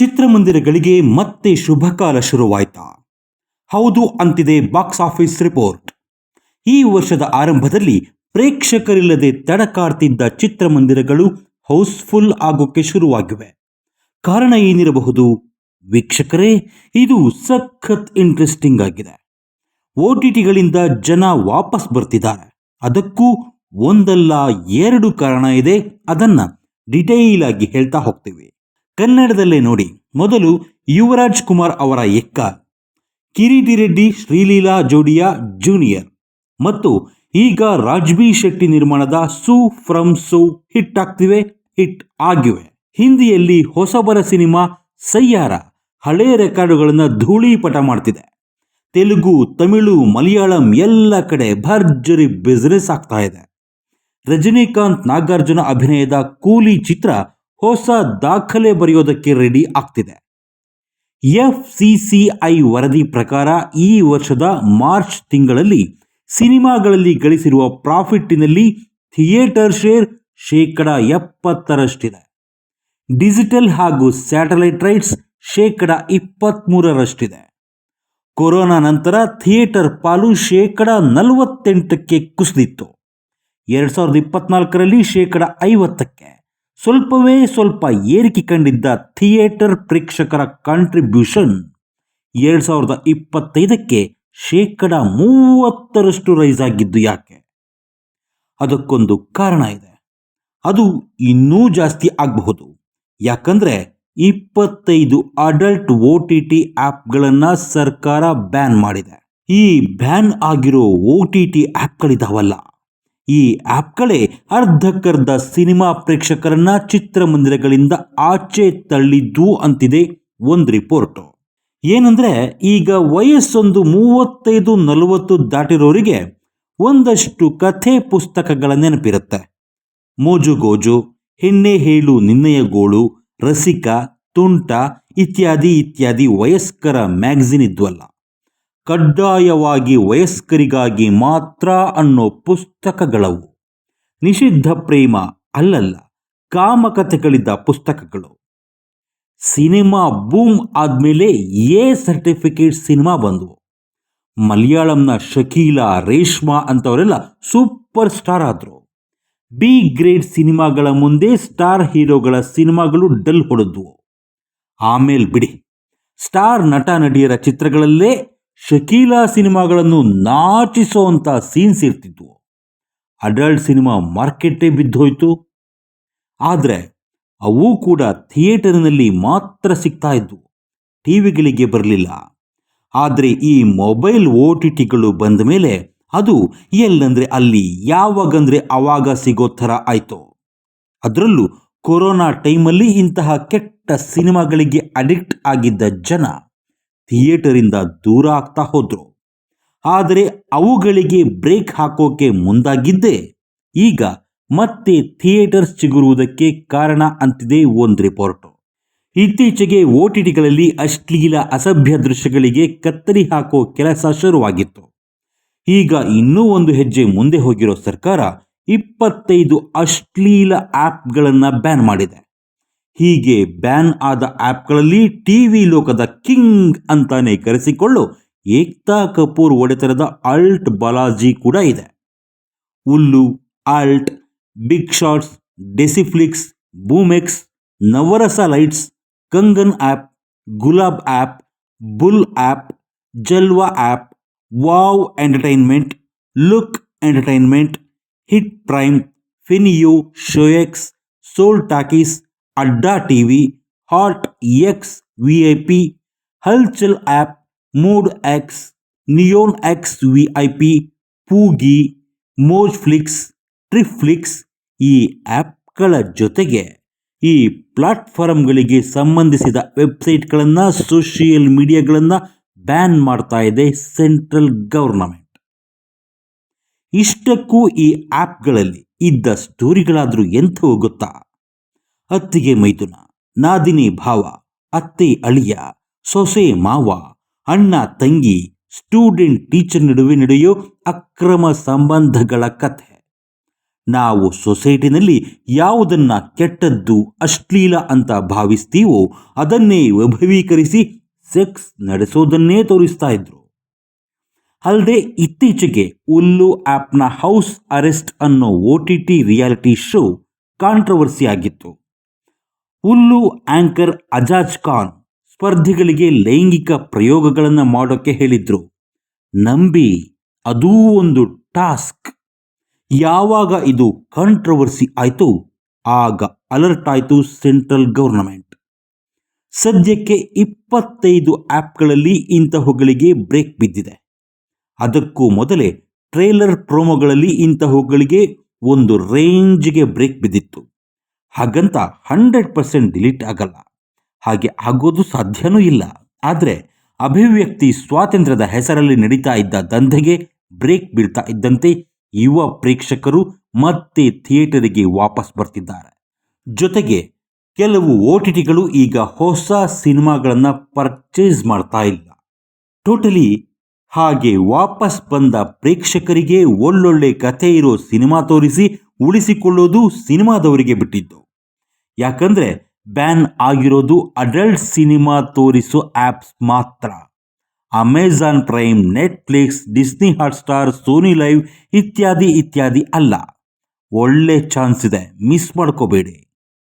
ಚಿತ್ರಮಂದಿರಗಳಿಗೆ ಮತ್ತೆ ಶುಭಕಾಲ ಶುರುವಾಯ್ತಾ? ಹೌದು, ಅಂತಿದೆ ಬಾಕ್ಸ್ ಆಫೀಸ್ ರಿಪೋರ್ಟ್. ಈ ವರ್ಷದ ಆರಂಭದಲ್ಲಿ ಪ್ರೇಕ್ಷಕರಿಲ್ಲದೆ ತಡಕಾಡ್ತಿದ್ದ ಚಿತ್ರಮಂದಿರಗಳು ಹೌಸ್ಫುಲ್ ಆಗೋಕೆ ಶುರುವಾಗಿವೆ. ಕಾರಣ ಏನಿರಬಹುದು? ವೀಕ್ಷಕರೇ, ಇದು ಸಖತ್ ಇಂಟ್ರೆಸ್ಟಿಂಗ್ ಆಗಿದೆ. ಒ ಟಿ ಜನ ವಾಪಸ್ ಬರ್ತಿದ್ದಾರೆ. ಅದಕ್ಕೂ ಒಂದಲ್ಲ ಎರಡು ಕಾರಣ ಇದೆ. ಅದನ್ನ ಡಿಟೇಲ್ ಆಗಿ ಹೇಳ್ತಾ ಹೋಗ್ತೀವಿ. ಕನ್ನಡದಲ್ಲೇ ನೋಡಿ. ಮೊದಲು ಯುವರಾಜ್ ಕುಮಾರ್ ಅವರ ಎಕ್ಕ, ಕಿರೀಟಿ ರೆಡ್ಡಿ, ಶ್ರೀಲೀಲಾ ಜೋಡಿಯ ಜೂನಿಯರ್, ಮತ್ತು ಈಗ ರಾಜ್ಬಿ ಶೆಟ್ಟಿ ನಿರ್ಮಾಣದ ಸೂ ಫ್ರಮ್ ಸೂ ಹಿಟ್ ಆಗ್ತಿವೆ, ಹಿಟ್ ಆಗಿವೆ. ಹಿಂದಿಯಲ್ಲಿ ಹೊಸಬರ ಸಿನಿಮಾ ಸಯ್ಯಾರ ಹಳೆ ರೆಕಾರ್ಡುಗಳನ್ನು ಧೂಳೀಪಟ ಮಾಡ್ತಿದೆ. ತೆಲುಗು, ತಮಿಳು, ಮಲಯಾಳಂ ಎಲ್ಲ ಕಡೆ ಭರ್ಜರಿ ಬಿಸ್ನೆಸ್ ಆಗ್ತಾ ಇದೆ. ರಜನಿಕಾಂತ್ ನಾಗಾರ್ಜುನ ಅಭಿನಯದ ಕೂಲಿ ಚಿತ್ರ ಹೊಸ ದಾಖಲೆ ಬರೆಯೋದಕ್ಕೆ ರೆಡಿ ಆಗ್ತಿದೆ. ಎಫ್ ಸಿಸಿಐ ವರದಿ ಪ್ರಕಾರ ಈ ವರ್ಷದ ಮಾರ್ಚ್ ತಿಂಗಳಲ್ಲಿ ಸಿನಿಮಾಗಳಲ್ಲಿ ಗಳಿಸಿರುವ ಪ್ರಾಫಿಟ್ಟಿನಲ್ಲಿ ಥಿಯೇಟರ್ ಶೇರ್ ಶೇಕಡ ಎಪ್ಪತ್ತರಷ್ಟಿದೆ. ಡಿಜಿಟಲ್ ಹಾಗೂ ಸ್ಯಾಟಲೈಟ್ ರೈಟ್ಸ್ ಶೇಕಡ ಇಪ್ಪತ್ತ್ಮೂರರಷ್ಟಿದೆ ಕೊರೋನಾ ನಂತರ ಥಿಯೇಟರ್ ಪಾಲು ಶೇಕಡ ನಲವತ್ತೆಂಟಕ್ಕೆ ಕುಸಿದಿತ್ತು. ಎರಡು ಸಾವಿರದ ಇಪ್ಪತ್ನಾಲ್ಕರಲ್ಲಿ ಶೇಕಡ ಐವತ್ತಕ್ಕೆ. ಸ್ವಲ್ಪವೇ ಸ್ವಲ್ಪ ಏರಿಕೆ ಕಂಡಿದ್ದ ಥಿಯೇಟರ್ ಪ್ರೇಕ್ಷಕರ ಕಾಂಟ್ರಿಬ್ಯೂಷನ್ ಎರಡು ಸಾವಿರದ ಇಪ್ಪತ್ತೈದಕ್ಕೆ ಶೇಕಡ ಮೂವತ್ತರಷ್ಟು ರೈಸ್ ಆಗಿದ್ದು ಯಾಕೆ? ಅದಕ್ಕೊಂದು ಕಾರಣ ಇದೆ. ಅದು ಇನ್ನೂ ಜಾಸ್ತಿ ಆಗಬಹುದು. ಯಾಕಂದ್ರೆ ಇಪ್ಪತ್ತೈದು ಅಡಲ್ಟ್ ಓ ಟಿ ಟಿ ಆ್ಯಪ್ಗಳನ್ನು ಸರ್ಕಾರ ಬ್ಯಾನ್ ಮಾಡಿದೆ. ಈ ಬ್ಯಾನ್ ಆಗಿರೋ ಓ ಟಿ ಟಿ ಆ್ಯಪ್ಗಳಿದಾವಲ್ಲ ಈ ಆ್ಯಪ್ಗಳೇ ಅರ್ಧಕ್ಕರ್ಧ ಸಿನಿಮಾ ಪ್ರೇಕ್ಷಕರನ್ನ ಚಿತ್ರಮಂದಿರಗಳಿಂದ ಆಚೆ ತಳ್ಳಿದ್ದು ಅಂತಿದೆ ಒಂದು ರಿಪೋರ್ಟು. ಏನಂದ್ರೆ ಈಗ ವಯಸ್ಸೊಂದು ಮೂವತ್ತೈದು ನಲವತ್ತು ದಾಟಿರೋರಿಗೆ ಒಂದಷ್ಟು ಕಥೆ ಪುಸ್ತಕಗಳ ನೆನಪಿರುತ್ತೆ. ಮೋಜುಗೋಜು ಹೆಣ್ಣೆ ಹೇಳು ನಿನ್ನೆಯ ಗೋಳು, ರಸಿಕ, ತುಂಟ ಇತ್ಯಾದಿ ಇತ್ಯಾದಿ ವಯಸ್ಕರ ಮ್ಯಾಗಝಿನ್ ಇದ್ವಲ್ಲ. ಕಡ್ಡಾಯವಾಗಿ ವಯಸ್ಕರಿಗಾಗಿ ಮಾತ್ರ ಅನ್ನೋ ಪುಸ್ತಕಗಳವು. ನಿಷಿದ್ಧ ಪ್ರೇಮ ಅಲ್ಲಲ್ಲ, ಕಾಮಕಥೆಗಳಿದ್ದ ಪುಸ್ತಕಗಳು. ಸಿನಿಮಾ ಬೂಮ್ ಆದಮೇಲೆ ಎ ಸರ್ಟಿಫಿಕೇಟ್ ಸಿನಿಮಾ ಬಂದವು. ಮಲಯಾಳಂನ ಶಕೀಲಾ, ರೇಷ್ಮಾ ಅಂತವರೆಲ್ಲ ಸೂಪರ್ ಸ್ಟಾರ್ ಆದರು. ಬಿ ಗ್ರೇಡ್ ಸಿನಿಮಾಗಳ ಮುಂದೆ ಸ್ಟಾರ್ ಹೀರೋಗಳ ಸಿನಿಮಾಗಳು ಡಲ್ ಹೊಡೆದ್ವು. ಆಮೇಲೆ ಬಿಡಿ, ಸ್ಟಾರ್ ನಟ ನಟಿಯರ ಚಿತ್ರಗಳಲ್ಲೇ ಶಕೀಲಾ ಸಿನಿಮಾಗಳನ್ನು ನಾಚಿಸುವಂಥ ಸೀನ್ಸ್ ಇರ್ತಿದ್ವು. ಅಡಲ್ಟ್ ಸಿನಿಮಾ ಮಾರ್ಕೆಟೇ ಬಿದ್ದೋಯ್ತು. ಆದರೆ ಅವು ಕೂಡ ಥಿಯೇಟರ್ನಲ್ಲಿ ಮಾತ್ರ ಸಿಗ್ತಾ ಇದ್ವು. ಟಿವಿಗಳಿಗೆ ಬರಲಿಲ್ಲ. ಆದರೆ ಈ ಮೊಬೈಲ್ ಓ ಟಿ ಟಿಗಳು ಬಂದ ಮೇಲೆ ಅದು ಎಲ್ಲಂದ್ರೆ ಅಲ್ಲಿ ಯಾವಾಗಂದ್ರೆ ಆವಾಗ ಸಿಗೋ ಥರ ಆಯಿತು. ಅದರಲ್ಲೂ ಕೊರೋನಾ ಟೈಮಲ್ಲಿ ಇಂತಹ ಕೆಟ್ಟ ಸಿನಿಮಾಗಳಿಗೆ ಅಡಿಕ್ಟ್ ಆಗಿದ್ದ ಜನ ಥಿಯೇಟರಿಂದ ದೂರ ಆಗ್ತಾ ಹೋದ್ರು. ಆದರೆ ಅವುಗಳಿಗೆ ಬ್ರೇಕ್ ಹಾಕೋಕೆ ಮುಂದಾಗಿದ್ದೇ. ಈಗ ಮತ್ತೆ ಥಿಯೇಟರ್ಸ್ ಚಿಗುರುವುದಕ್ಕೆ ಕಾರಣ ಅಂತಿದೆ ಒಂದು ರಿಪೋರ್ಟು. ಇತ್ತೀಚೆಗೆ ಓ ಟಿ ಟಿಗಳಲ್ಲಿ ಅಶ್ಲೀಲ ಅಸಭ್ಯ ದೃಶ್ಯಗಳಿಗೆ ಕತ್ತರಿ ಹಾಕೋ ಕೆಲಸ ಶುರುವಾಗಿತ್ತು. ಈಗ ಇನ್ನೂ ಒಂದು ಹೆಜ್ಜೆ ಮುಂದೆ ಹೋಗಿರೋ ಸರ್ಕಾರ ಇಪ್ಪತ್ತೈದು ಅಶ್ಲೀಲ ಆ್ಯಪ್ಗಳನ್ನು ಬ್ಯಾನ್ ಮಾಡಿದೆ. ಹೀಗೆ ಬ್ಯಾನ್ ಆದ ಆ್ಯಪ್ಗಳಲ್ಲಿ ಟಿವಿ ಲೋಕದ ಕಿಂಗ್ ಅಂತಾನೆ ಕರೆಸಿಕೊಳ್ಳೋ ಏಕ್ತಾ ಕಪೂರ್ ಒಡೆತನದ ಅಲ್ಟ್ ಬಾಲಾಜಿ ಕೂಡ ಇದೆ. Ullu, Alt, Big shots, Desiflix, Boomex, Navarasa lights, Kangan app, Gulab app, bull app, Jalwa app, wow entertainment, look entertainment, hit prime, Fenio, Showx, soul talkies Adda TV, hot, X V I P Hulchul app mood X, neon X V I P Poogi, Moj flix Triflix ಈ ಆ್ಯಪ್ಗಳ ಜೊತೆಗೆ ಈ ಪ್ಲಾಟ್ಫಾರ್ಮ್ಗಳಿಗೆ ಸಂಬಂಧಿಸಿದ ವೆಬ್ಸೈಟ್ಗಳನ್ನು, social ಮೀಡಿಯಾಗಳನ್ನು ban ಮಾಡ್ತಾ ಇದೆ central government ಇಷ್ಟಕ್ಕೂ ಈ ಆ್ಯಪ್ಗಳಲ್ಲಿ ಇದ್ದ ಸ್ಟೋರಿಗಳಾದರೂ ಎಂಥವು ಗೊತ್ತಾ? ಅತ್ತಿಗೆ ಮೈದುನ, ನಾದಿನಿ ಭಾವ, ಅತ್ತೆ ಅಳಿಯ, ಸೊಸೆ ಮಾವ, ಅಣ್ಣ ತಂಗಿ ಸ್ಟೂಡೆಂಟ್ ಟೀಚರ್ ನಡುವೆ ನಡೆಯೋ ಅಕ್ರಮ ಸಂಬಂಧಗಳ ಕಥೆ. ನಾವು ಸೊಸೈಟಿನಲ್ಲಿ ಯಾವುದನ್ನ ಕೆಟ್ಟದ್ದು, ಅಶ್ಲೀಲ ಅಂತ ಭಾವಿಸ್ತೀವೋ ಅದನ್ನೇ ವೈಭವೀಕರಿಸಿ ಸೆಕ್ಸ್ ನಡೆಸೋದನ್ನೇ ತೋರಿಸ್ತಾ ಇದ್ರು. ಅಲ್ಲದೆ ಇತ್ತೀಚೆಗೆ ಉಲ್ಲು ಆಪ್ನ ಹೌಸ್ ಅರೆಸ್ಟ್ ಅನ್ನೋ O T T reality show controversy ಆಗಿತ್ತು. ಹುಲ್ಲು ಆಂಕರ್ ಅಜಾಜ್ ಖಾನ್ ಸ್ಪರ್ಧಿಗಳಿಗೆ ಲೈಂಗಿಕ ಪ್ರಯೋಗಗಳನ್ನು ಮಾಡೋಕ್ಕೆ ಹೇಳಿದ್ರು. ನಂಬಿ ಅದೂ ಒಂದು ಟಾಸ್ಕ್. ಯಾವಾಗ ಇದು ಕಾಂಟ್ರವರ್ಸಿ ಆಯಿತು, ಆಗ ಅಲರ್ಟ್ ಆಯಿತು ಸೆಂಟ್ರಲ್ ಗೌರ್ನಮೆಂಟ್. ಸದ್ಯಕ್ಕೆ ಇಪ್ಪತ್ತೈದು ಆ್ಯಪ್ಗಳಲ್ಲಿ ಇಂತಹವುಗಳಿಗೆ ಬ್ರೇಕ್ ಬಿದ್ದಿದೆ. ಅದಕ್ಕೂ ಮೊದಲೇ ಟ್ರೇಲರ್ ಪ್ರೋಮೋಗಳಲ್ಲಿ ಇಂತಹವುಗಳಿಗೆ ಒಂದು ರೇಂಜ್ಗೆ ಬ್ರೇಕ್ ಬಿದ್ದಿತ್ತು. ಹಾಗಂತ ಹಂಡ್ರೆಡ್ ಪರ್ಸೆಂಟ್ ಡಿಲೀಟ್ ಆಗಲ್ಲ. ಹಾಗೆ ಆಗೋದು ಸಾಧ್ಯನೂ ಇಲ್ಲ. ಆದರೆ ಅಭಿವ್ಯಕ್ತಿ ಸ್ವಾತಂತ್ರ್ಯದ ಹೆಸರಲ್ಲಿ ನಡೀತಾ ಇದ್ದ ದಂಧೆಗೆ ಬ್ರೇಕ್ ಬೀಳ್ತಾ ಇದ್ದಂತೆ ಯುವ ಪ್ರೇಕ್ಷಕರು ಮತ್ತೆ ಥಿಯೇಟರಿಗೆ ವಾಪಸ್ ಬರ್ತಿದ್ದಾರೆ. ಜೊತೆಗೆ ಕೆಲವು ಓ ಟಿ ಟಿಗಳು ಈಗ ಹೊಸ ಸಿನಿಮಾಗಳನ್ನು ಪರ್ಚೇಸ್ ಮಾಡ್ತಾ ಇಲ್ಲ. ಟೋಟಲಿ ಹಾಗೆ ವಾಪಸ್ ಬಂದ ಪ್ರೇಕ್ಷಕರಿಗೆ ಒಳ್ಳೊಳ್ಳೆ ಕಥೆ ಇರೋ ಸಿನಿಮಾ ತೋರಿಸಿ ಉಳಿಸಿಕೊಳ್ಳೋದು ಸಿನಿಮಾದವರಿಗೆ ಬಿಟ್ಟಿದ್ದು. ಯಾಕಂದ್ರೆ ಬ್ಯಾನ್ ಆಗಿರೋದು ಅಡಲ್ಟ್ ಸಿನಿಮಾ ತೋರಿಸೋ ಆ್ಯಪ್ಸ್ ಮಾತ್ರ. Amazon Prime, Netflix, Disney Hotstar, Sony Liv ಇತ್ಯಾದಿ ಇತ್ಯಾದಿ ಅಲ್ಲ. ಒಳ್ಳೆ ಚಾನ್ಸ್ ಇದೆ, ಮಿಸ್ ಮಾಡ್ಕೋಬೇಡಿ.